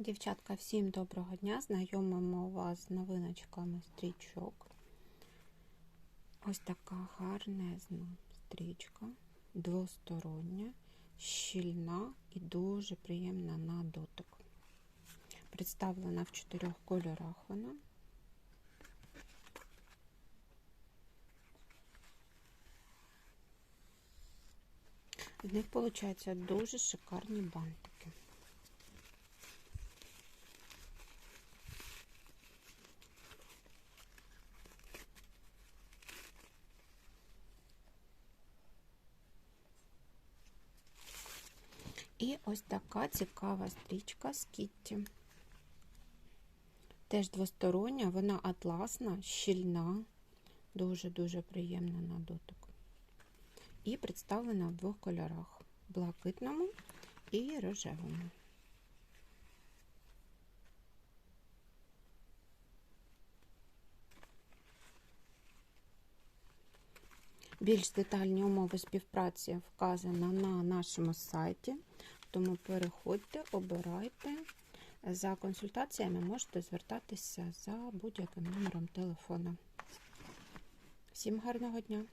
Дівчатка, всім доброго дня! Знайомимо вас з новиночками стрічок. Ось така гарнезна стрічка, двостороння, щільна і дуже приємна на дотик. Представлена в чотирьох кольорах вона. В них виходять дуже шикарні бантики. І ось така цікава стрічка з Кітті. Теж двостороння, вона атласна, щільна, дуже-дуже приємна на дотик. І представлена в двох кольорах блакитному і рожевому. Більш детальні умови співпраці вказано на нашому сайті, тому переходьте, обирайте. За консультаціями можете звертатися за будь-яким номером телефону. Всім гарного дня!